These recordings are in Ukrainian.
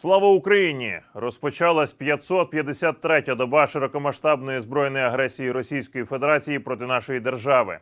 Слава Україні! Розпочалась 553-та доба широкомасштабної збройної агресії Російської Федерації проти нашої держави.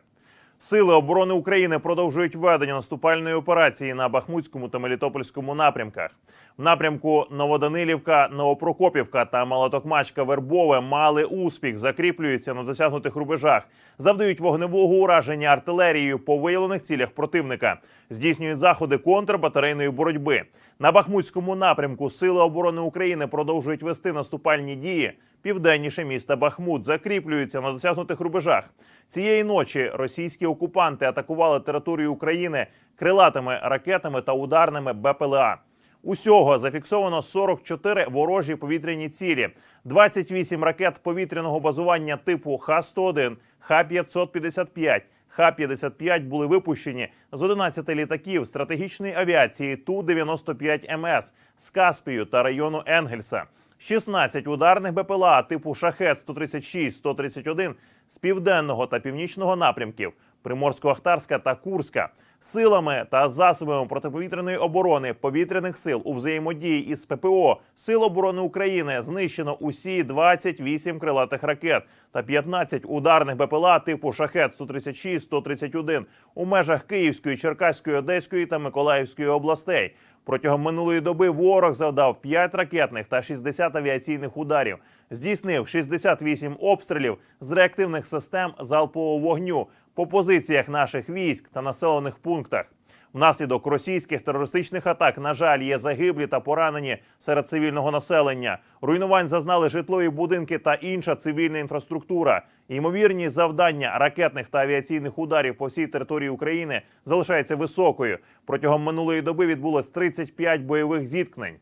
Сили оборони України продовжують ведення наступальної операції на Бахмутському та Мелітопольському напрямках. В напрямку Новоданилівка, Новопрокопівка та Малотокмачка Вербове мали успіх, закріплюються на досягнутих рубежах, завдають вогневого ураження артилерією по виявлених цілях противника, здійснюють заходи контрбатарейної боротьби. На Бахмутському напрямку Сили оборони України продовжують вести наступальні дії південніше міста Бахмут, закріплюються на досягнутих рубежах. Цієї ночі російські окупанти атакували територію України крилатими ракетами та ударними БПЛА. Усього зафіксовано 44 ворожі повітряні цілі, 28 ракет повітряного базування типу Х-101, Х-555, Х-55 були випущені з 11 літаків стратегічної авіації Ту-95МС з Каспію та району Енгельса. 16 ударних БПЛА типу Шахет 136-131 з південного та північного напрямків Приморсько-Ахтарська та Курська силами та засобами протиповітряної оборони повітряних сил у взаємодії із ППО Сил оборони України знищено усі 28 крилатих ракет та 15 ударних БПЛА типу Шахет 136-131 у межах Київської, Черкаської, Одеської та Миколаївської областей. Протягом минулої доби ворог завдав 5 ракетних та 60 авіаційних ударів, здійснив 68 обстрілів з реактивних систем залпового вогню по позиціях наших військ та населених пунктах. Внаслідок російських терористичних атак, на жаль, є загиблі та поранені серед цивільного населення. Руйнувань зазнали житлові будинки та інша цивільна інфраструктура. Ймовірність завдання ракетних та авіаційних ударів по всій території України залишається високою. Протягом минулої доби відбулось 35 бойових зіткнень.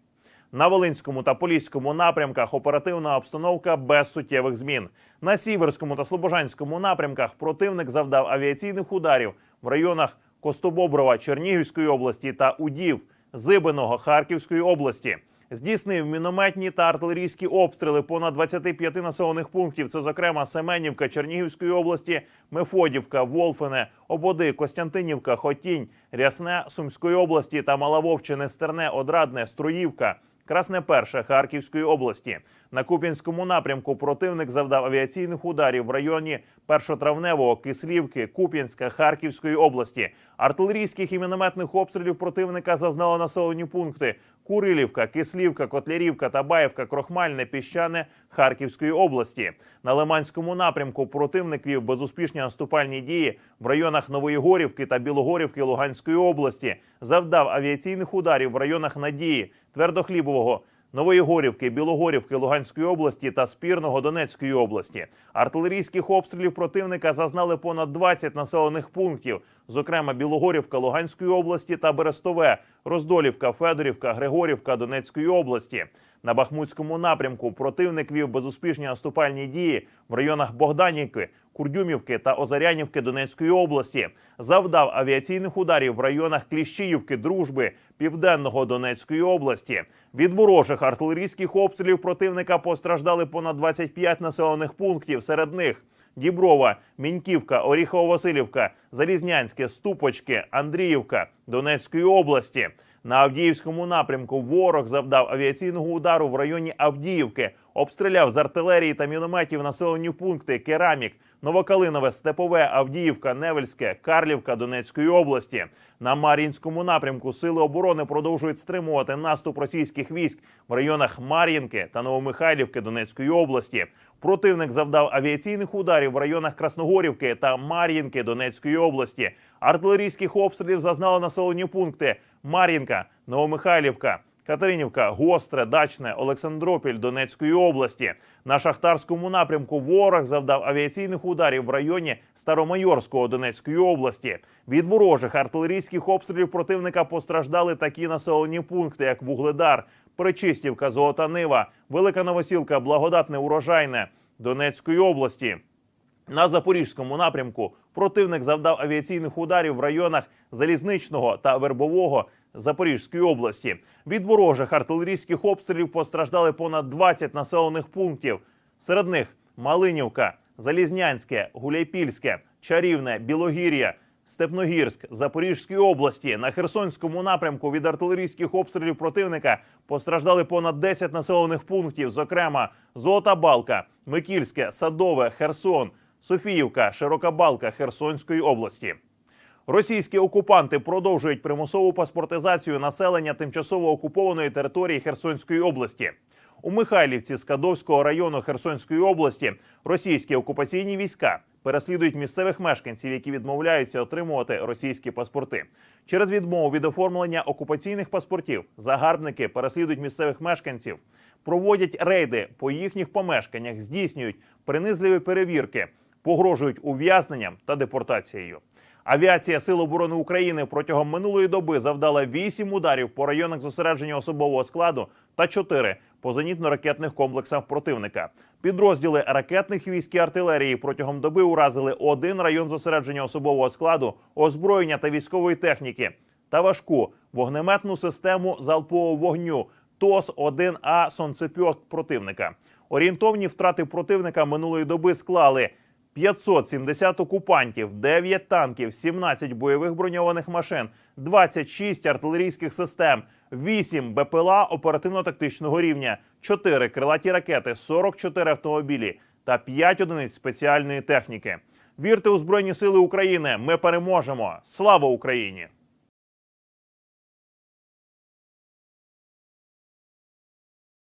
На Волинському та Поліському напрямках оперативна обстановка без суттєвих змін. На Сіверському та Слобожанському напрямках противник завдав авіаційних ударів в районах Костобоброва Чернігівської області та Удів Зибиного Харківської області. Здійснив мінометні та артилерійські обстріли понад 25 населених пунктів. Це, зокрема, Семенівка Чернігівської області, Мефодівка, Волфине, Ободи, Костянтинівка, Хотінь, Рясне Сумської області та Малавовчине, Стерне, Одрадне, Струївка. Красне перше Харківської області на Куп'янському напрямку противник завдав авіаційних ударів в районі Першотравневого, Кислівки, Куп'янська, Харківської області. Артилерійських і мінометних обстрілів противника зазнали населені пункти Курилівка, Кислівка, Котлярівка, Табаєвка, Крохмальне, Піщане Харківської області. На Лиманському напрямку противник вів безуспішні наступальні дії в районах Нової Горівки та Білогорівки Луганської області. Завдав авіаційних ударів в районах Надії, Твердохлібового. Нової Горівки, Білогорівки Луганської області та Спірного Донецької області. Артилерійських обстрілів противника зазнали понад 20 населених пунктів, зокрема Білогорівка Луганської області та Берестове, Роздолівка, Федорівка, Григорівка Донецької області. На Бахмутському напрямку противник вів безуспішні наступальні дії в районах Богданівки, Курдюмівки та Озарянівки Донецької області. Завдав авіаційних ударів в районах Кліщіївки, Дружби, Південного Донецької області. Від ворожих артилерійських обстрілів противника постраждали понад 25 населених пунктів. Серед них Діброва, Міньківка, Оріхово-Василівка, Залізнянське, Ступочки, Андріївка Донецької області. На Авдіївському напрямку ворог завдав авіаційного удару в районі Авдіївки, обстріляв з артилерії та мінометів населені пункти Керамік, Новокалинове, Степове, Авдіївка, Невельське, Карлівка Донецької області. На Мар'їнському напрямку сили оборони продовжують стримувати наступ російських військ в районах Мар'їнки та Новомихайлівки Донецької області. Противник завдав авіаційних ударів в районах Красногорівки та Мар'їнки Донецької області. Артилерійських обстрілів зазнали населені пункти Мар'їнка, Новомихайлівка. Катеринівка, Гостре, Дачне, Олександропіль Донецької області. На шахтарському напрямку ворог завдав авіаційних ударів в районі Старомайорського Донецької області. Від ворожих артилерійських обстрілів противника постраждали такі населені пункти, як Вугледар, Перечистівка, Золота Нива, Велика Новосілка, Благодатне Урожайне Донецької області. На запорізькому напрямку противник завдав авіаційних ударів в районах Залізничного та Вербового Запорізької області. Від ворожих артилерійських обстрілів постраждали понад 20 населених пунктів. Серед них Малинівка, Залізнянське, Гуляйпільське, Чарівне, Білогір'я, Степногірськ, Запорізькій області на Херсонському напрямку від артилерійських обстрілів противника постраждали понад 10 населених пунктів, зокрема Золота Балка, Микільське, Садове, Херсон, Софіївка, Широка Балка Херсонської області. Російські окупанти продовжують примусову паспортизацію населення тимчасово окупованої території Херсонської області. У Михайлівці Скадовського району Херсонської області російські окупаційні війська переслідують місцевих мешканців, які відмовляються отримувати російські паспорти. Через відмову від оформлення окупаційних паспортів загарбники переслідують місцевих мешканців, проводять рейди по їхніх помешканнях, здійснюють принизливі перевірки, погрожують ув'язненням та депортацією. Авіація Сил оборони України протягом минулої доби завдала 8 ударів по районах зосередження особового складу та 4 по зенітно-ракетних комплексах противника. Підрозділи ракетних військ і артилерії протягом доби уразили один район зосередження особового складу, озброєння та військової техніки та важку вогнеметну систему залпового вогню ТОС 1 А сонцепьок противника. Орієнтовні втрати противника минулої доби склали 570 окупантів, 9 танків, 17 бойових броньованих машин, 26 артилерійських систем, 8 БПЛА оперативно-тактичного рівня, 4 крилаті ракети, 44 автомобілі та 5 одиниць спеціальної техніки. Вірте у Збройні Сили України! Ми переможемо! Слава Україні!